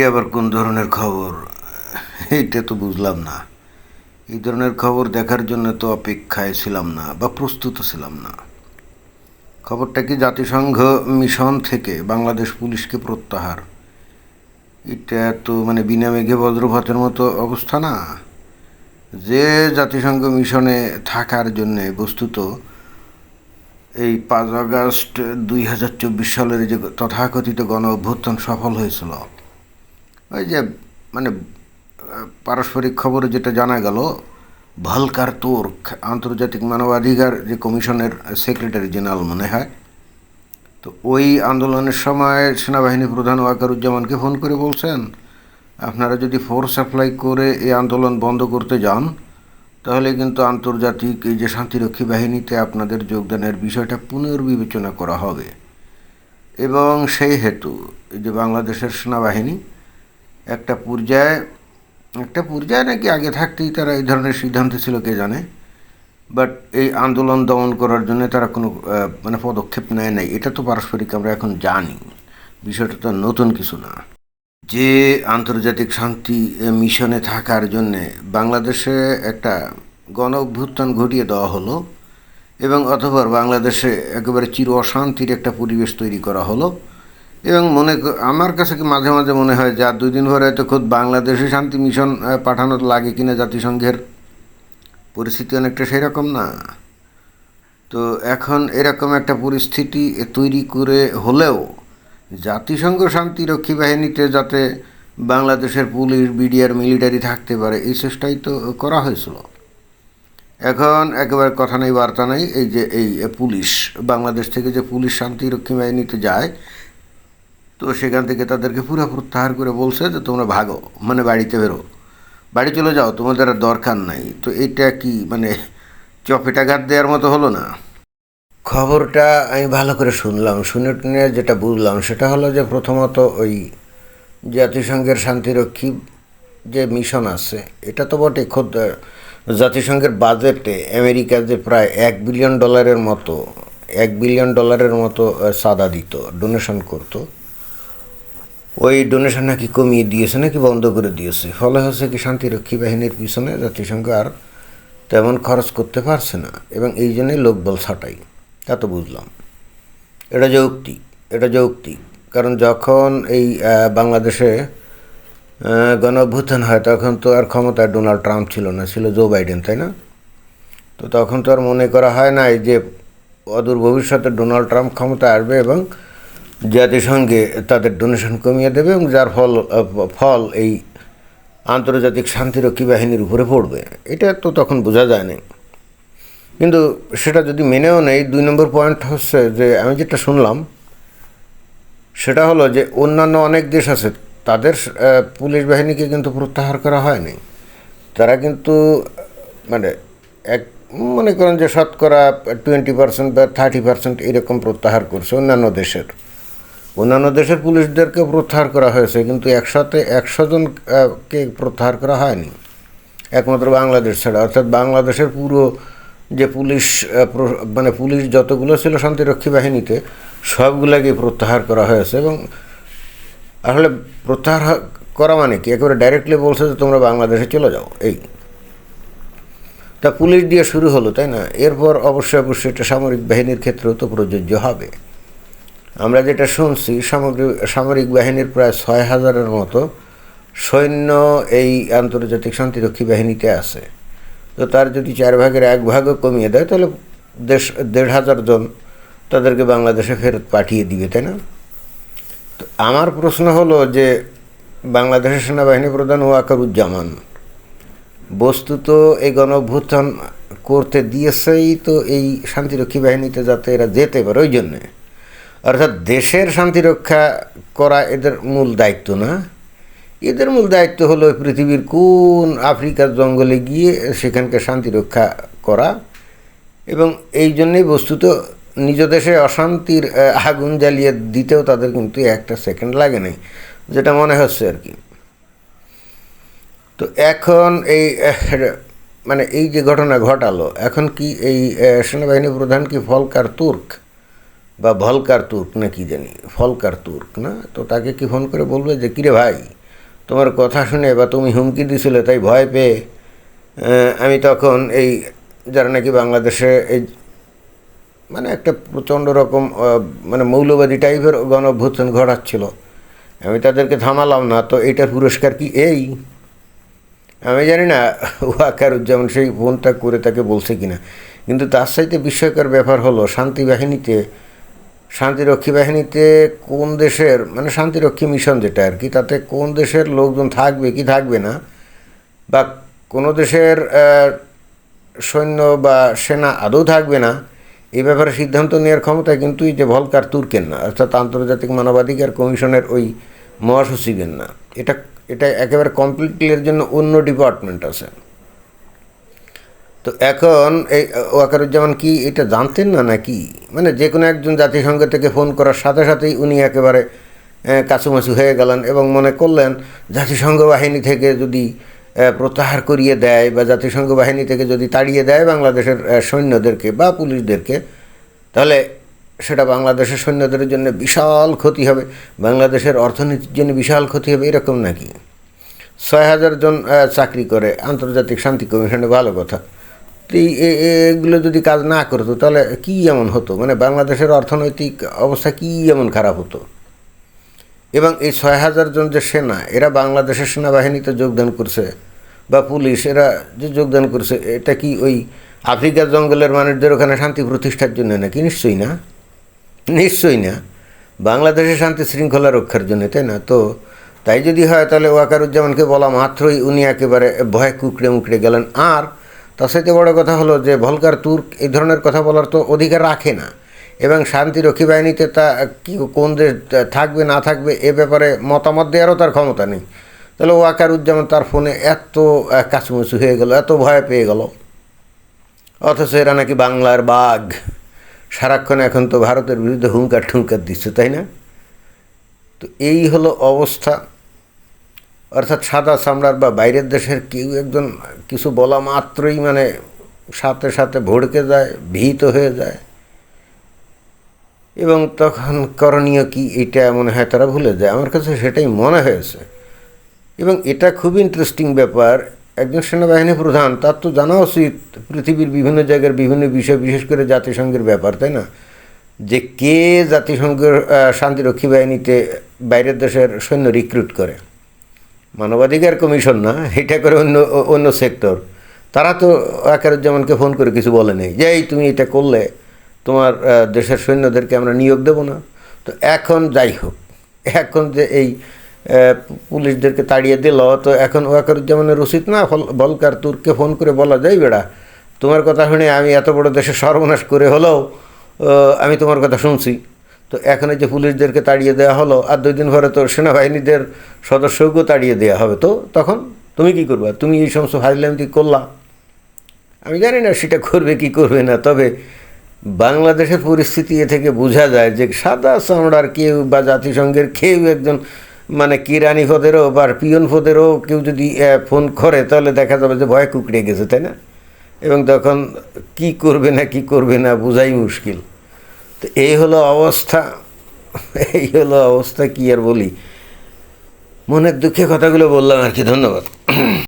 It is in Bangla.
এইটা আবার কোন ধরনের খবর? এটা তো বুঝলাম না। এই ধরনের খবর দেখার জন্য তো অপেক্ষায় ছিলাম না বা প্রস্তুত ছিলাম না। খবরটা কি জাতিসংঘ মিশন থেকে বাংলাদেশ পুলিশকে প্রত্যাহার? এটা তো মানে বিনা মেঘে বজ্রপাতের মতো অবস্থা না। যে জাতিসংঘ মিশনে থাকার জন্যে বস্তুত, এই পাঁচ আগস্ট দুই হাজার চব্বিশ সালের যে তথাকথিত গণ অভ্যুত্থান সফল হয়েছিল। ওই যে মানে পারস্পরিক খবরে যেটা জানা গেল, ভলকার তুর্ক আন্তর্জাতিক মানবাধিকার যে কমিশনের সেক্রেটারি জেনারেল মনে হয়, তো ওই আন্দোলনের সময় সেনাবাহিনী প্রধান ওয়াকারুজ্জামানকে ফোন করে বলছেন, আপনারা যদি ফোর্স অ্যাপ্লাই করে এই আন্দোলন বন্ধ করতে যান, তাহলে কিন্তু আন্তর্জাতিক এই যে শান্তিরক্ষী বাহিনীতে আপনাদের যোগদানের বিষয়টা পুনর্বিবেচনা করা হবে। এবং সেই হেতু এই যে বাংলাদেশের সেনাবাহিনী একটা পর্যায়ে একটা পর্যায়ে নাকি আগে থাকতেই তারা এই ধরনের সিদ্ধান্ত ছিল, কে জানে? বাট এই আন্দোলন দমন করার জন্য তারা কোনো মানে পদক্ষেপ নেয় নাই। এটা তো পারস্পরিক আমরা এখন জানি। বিষয়টা তো নতুন কিছু না। যে আন্তর্জাতিক শান্তি মিশনে থাকার জন্যে বাংলাদেশে একটা গণ অভ্যুত্থান ঘটিয়ে দেওয়া হলো এবং অথবা বাংলাদেশে একেবারে চির অশান্তির একটা পরিবেশ তৈরি করা হলো। এবং মনে আমার কাছে কি মাঝে মাঝে মনে হয় যে আর দুই দিন পরে হয়তো খোদ বাংলাদেশে শান্তি মিশন পাঠানো লাগে কিনা জাতিসংঘের পরিস্থিতি অনেকটা সেরকম না। তো এখন এরকম একটা পরিস্থিতি তৈরি করে হলেও জাতিসংঘ শান্তিরক্ষী বাহিনীতে যাতে বাংলাদেশের পুলিশ, বিডিআর, মিলিটারি থাকতে পারে, এই চেষ্টাই তো করা হয়েছিল। এখন একেবারে কথা নেই, বার্তা নেই, এই যে এই পুলিশ, বাংলাদেশ থেকে যে পুলিশ শান্তিরক্ষী বাহিনীতে যায় তো সেখান থেকে তাদেরকে পুরো প্রত্যাহার করে বলছে যে, তোমরা ভাগো মানে বাড়িতে বেরো। বাড়ি চলে যাও, তোমাদের আর দরকার নাই। তো এটা কি মানে চপেটাঘাত দেওয়ার মতো হলো না? খবরটা আমি ভালো করে শুনলাম। শুনে টুনে যেটা বুঝলাম, সেটা হলো যে প্রথমত ওই জাতিসংঘের শান্তিরক্ষী যে মিশন আছে, এটা তো বটে খোদ জাতিসংঘের বাজেটে আমেরিকা যে প্রায় এক বিলিয়ন ডলারের মতো, এক বিলিয়ন ডলারের মতো চাঁদা দিত, ডোনেশন করতো। ওই ডোনেশন নাকি কমিয়ে দিয়েছে নাকি বন্ধ করে দিয়েছে? ফলে হচ্ছে কি শান্তিরক্ষী বাহিনীর পিছনে জাতিসংঘ আর তেমন খরচ করতে পারছে না এবং এই জন্যই লোকবল ছাটাই। তা তো বুঝলাম। এটা যৌক্তিক এটা যৌক্তিক কারণ যখন এই বাংলাদেশে আহ, গণ অভ্যুত্থান হয় তখন তো আর ক্ষমতায় ডোনাল্ড ট্রাম্প ছিল না ছিল জো বাইডেন তাই না? তো তখন তো আর মনে করা হয় না যে অদূর ভবিষ্যতে ডোনাল্ড ট্রাম্প ক্ষমতায় আসবে এবং জাতিসংঘে তাদের ডোনেশন কমিয়ে দেবে এবং যার ফল ফল এই আন্তর্জাতিক শান্তিরক্ষী বাহিনীর উপরে পড়বে, এটা তো তখন বোঝা যায় না কিন্তু সেটা যদি মেনেও নেই দুই নম্বর পয়েন্ট হচ্ছে যে, আমি যেটা শুনলাম, সেটা হলো যে, অন্যান্য অনেক দেশ আছে, তাদের পুলিশ বাহিনীকে কিন্তু প্রত্যাহার করা হয়নি। তারা কিন্তু মানে এক, মনে করেন যে শতকরা টোয়েন্টি পার্সেন্ট বা থার্টি পার্সেন্ট এরকম প্রত্যাহার করছে অন্যান্য দেশের। অন্যান্য দেশের পুলিশদেরকে প্রত্যাহার করা হয়েছে কিন্তু একসাথে একশো জন আহ, কে প্রত্যাহার করা হয়নি। একমাত্র বাংলাদেশ ছাড়া। অর্থাৎ বাংলাদেশের পুরো যে পুলিশ মানে পুলিশ যতগুলো ছিল শান্তিরক্ষী বাহিনীতে সবগুলোকে প্রত্যাহার করা হয়েছে এবং আসলে প্রত্যাহার করা মানে কি? একেবারে ডাইরেক্টলি বলছে যে তোমরা বাংলাদেশে চলে যাও এই। তা পুলিশ দিয়ে শুরু হলো তাই না? এরপর অবশ্যই অবশ্যই এটা সামরিক বাহিনীর ক্ষেত্রেও তো প্রযোজ্য হবে। আমরা যেটা শুনছি সামগ্রিক সামরিক বাহিনীর প্রায় ছয় হাজারের মতো সৈন্য এই আন্তর্জাতিক শান্তিরক্ষী বাহিনীতে আছে। তো তার যদি চার ভাগের এক ভাগও কমিয়ে দেয়, তাহলে দেশ, দেড় হাজার জন তাদেরকে বাংলাদেশে ফেরত পাঠিয়ে দিবে, তাই না? তো আমার প্রশ্ন হলো যে, বাংলাদেশের সেনাবাহিনী প্রধান ওয়াকারুজ্জামান, বস্তুত এই গণ অভ্যুত্থান করতে দিয়েছেই তো এই শান্তিরক্ষী বাহিনীতে যাতে এরা যেতে পারে, ওই জন্যে। অর্থাৎ দেশের শান্তি রক্ষা করা এদের মূল দায়িত্ব না। এদের মূল দায়িত্ব হলো পৃথিবীর কোন আফ্রিকার জঙ্গলে গিয়ে সেখানকার শান্তি রক্ষা করা এবং এই জন্যেই বস্তুত নিজ দেশে অশান্তির আগুন জ্বালিয়ে দিতেও তাদের কিন্তু একটা সেকেন্ড লাগে নাই, যেটা মনে হচ্ছে আর কি। তো এখন এই মানে এই যে ঘটনা ঘটালো, এখন কি এই সেনাবাহিনী প্রধান কি ফলকার তুর্ক? বা ভলকার তুর্ক না কি জানি ফলকার তুর্ক না? তো তাকে কি ফোন করে বলবে যে, কিরে ভাই, তোমার কথা শুনে বা তুমি হুমকি দিছিলে, তাই ভয় পেয়ে আমি তখন এই যারা নাকি বাংলাদেশে এই মানে একটা প্রচণ্ড রকম মানে মৌলবাদী টাইপের গণ অভ্যুত্থান ঘটাচ্ছিল। আমি তাদেরকে থামালাম না, তো এটার পুরস্কার কি এই? আমি জানি না, ওয়াকারুজ্জামান সেই ফোনটা করে তাকে বলছে কিনা। কিন্তু তার সাথে বিস্ময়কর ব্যাপার হলো, শান্তি বাহিনীতে শান্তিরক্ষী বাহিনীতে কোন দেশের মানে শান্তিরক্ষী মিশন যেটা আর কি, তাতে কোন দেশের লোকজন থাকবে, কি থাকবে না, বা কোনো দেশের সৈন্য বা সেনা আদৌ থাকবে না এই ব্যাপারে সিদ্ধান্ত নেওয়ার ক্ষমতা কিন্তু এই যে ভলকার তুর্কের না, অর্থাৎ আন্তর্জাতিক মানবাধিকার কমিশনের ওই মহাসচিবের না। এটা এটা একেবারে কমপ্লিটলি এর জন্য অন্য ডিপার্টমেন্ট আছে। তো এখন এই ওয়াকারুজ্জামান কি এটা জানতেন না নাকি? মানে যে কোনো একজন জাতিসংঘ থেকে ফোন করার সাথে সাথেই উনি একেবারে কাছুমাছু হয়ে গেলেন এবং মনে করলেন জাতিসংঘ বাহিনী থেকে যদি প্রত্যাহার করিয়ে দেয় বা জাতিসংঘ বাহিনী থেকে যদি তাড়িয়ে দেয় বাংলাদেশের সৈন্যদেরকে বা পুলিশদেরকে, তাহলে সেটা বাংলাদেশের সৈন্যদের জন্য বিশাল ক্ষতি হবে। বাংলাদেশের অর্থনীতির জন্য বিশাল ক্ষতি হবে, এরকম নাকি? ছয় হাজার জন চাকরি করে। আন্তর্জাতিক শান্তি কমিশনে ভালো কথা। এগুলো যদি কাজ না করতো, তাহলে কী এমন হতো? মানে বাংলাদেশের অর্থনৈতিক অবস্থা কী এমন খারাপ হতো? এবং এই ছয় হাজার জন যে সেনা, এরা বাংলাদেশের সেনাবাহিনীতে যোগদান করছে বা পুলিশ, এরা যে যোগদান করছে, এটা কি ওই আফ্রিকার জঙ্গলের মানুষদের ওখানে শান্তি প্রতিষ্ঠার জন্য নাকি? নিশ্চয়ই না। নিশ্চয়ই না। বাংলাদেশের শান্তি শৃঙ্খলা রক্ষার জন্য, তাই না? তো তাই যদি হয়, তাহলে ওয়াকারুজ্জামানকে বলা মাত্রই উনি একেবারে ভয়ে কুকড়ে মুকড়ে গেলেন। আর তার সাথে বড় কথা হলো যে ভলকার তুর্ক এই ধরনের কথা বলার তো অধিকার রাখে না। এবং শান্তিরক্ষী বাহিনীতে তা কি, কোন দেশ থাকবে, না থাকবে, এ ব্যাপারে মতামত দেওয়ারও তার ক্ষমতা নেই। তাহলে ওয়াকারুজ্জামান তার ফোনে এত কাছুমুচু হয়ে গেল, এত ভয় পেয়ে গেল। অথচ এরা নাকি বাংলার বাঘ। সারাক্ষণ এখন তো ভারতের বিরুদ্ধে হুঙ্কার ঠুঙ্কার দিচ্ছে, তাই না? তো এই হলো অবস্থা। অর্থাৎ সাদা চামড়ার বা বাইরের দেশের কেউ একজন কিছু বলা মাত্রই মানে সাথে সাথে ভড়কে যায়, ভীত হয়ে যায়। এবং তখন করণীয় কি এটা মনে হয় তারা ভুলে যায়। আমার কাছে সেটাই মনে হয়েছে। এবং এটা খুব ইন্টারেস্টিং ব্যাপার। একজন সেনাবাহিনী প্রধান, তার তো জানা উচিত পৃথিবীর বিভিন্ন জায়গার বিভিন্ন বিষয়, বিশেষ করে জাতিসংঘের ব্যাপার, তাই না? যে কে জাতিসংঘের শান্তিরক্ষী বাহিনীতে বাইরের দেশের সৈন্য রিক্রুট করে। মানবাধিকার কমিশন না, এটা করে অন্য অন্য সেক্টর তারা তো আকারুজ্জামানকে ফোন করে কিছু বলে নেই, যে এই তুমি এটা করলে তোমার দেশের সৈন্যদেরকে আমরা নিয়োগ দেব না। তো এখন যাই হোক, এখন যে এই পুলিশদেরকে তাড়িয়ে দিল, তো এখন ওয়াকারুজ্জামানের উচিত না বলকার তুর্ককে ফোন করে বলা যায়, বেড়া, তোমার কথা শুনে আমি এত বড় দেশে সর্বনাশ করে হলেও আমি তোমার কথা শুনছি। তো এখন যে পুলিশদেরকে তাড়িয়ে দেওয়া হলো, আর দুই দিন পরে তো সেনাবাহিনীদের সদস্যকেও তাড়িয়ে দেওয়া হবে, তো তখন তুমি কি করবা? তুমি এই সমস্ত ফাইলামটি করলা? আমি জানি না সেটা করবে কি করবে না, তবে বাংলাদেশের পরিস্থিতি এ থেকে বোঝা যায় যে সাদা চামড়ার কেউ বা জাতিসংঘের কেউ একজন মানে কিরানি পদেরও বা পিয়ন পদেরও কেউ যদি ফোন করে, তাহলে দেখা যাবে যে ভয় কুকড়ে গেছে, তাই না? এবং তখন কি করবে না কি করবে না বোঝাই মুশকিল। তো এই হলো অবস্থা, এই হলো অবস্থা কি আর বলি? মনের দুঃখে কথাগুলো বললাম আর কি, ধন্যবাদ।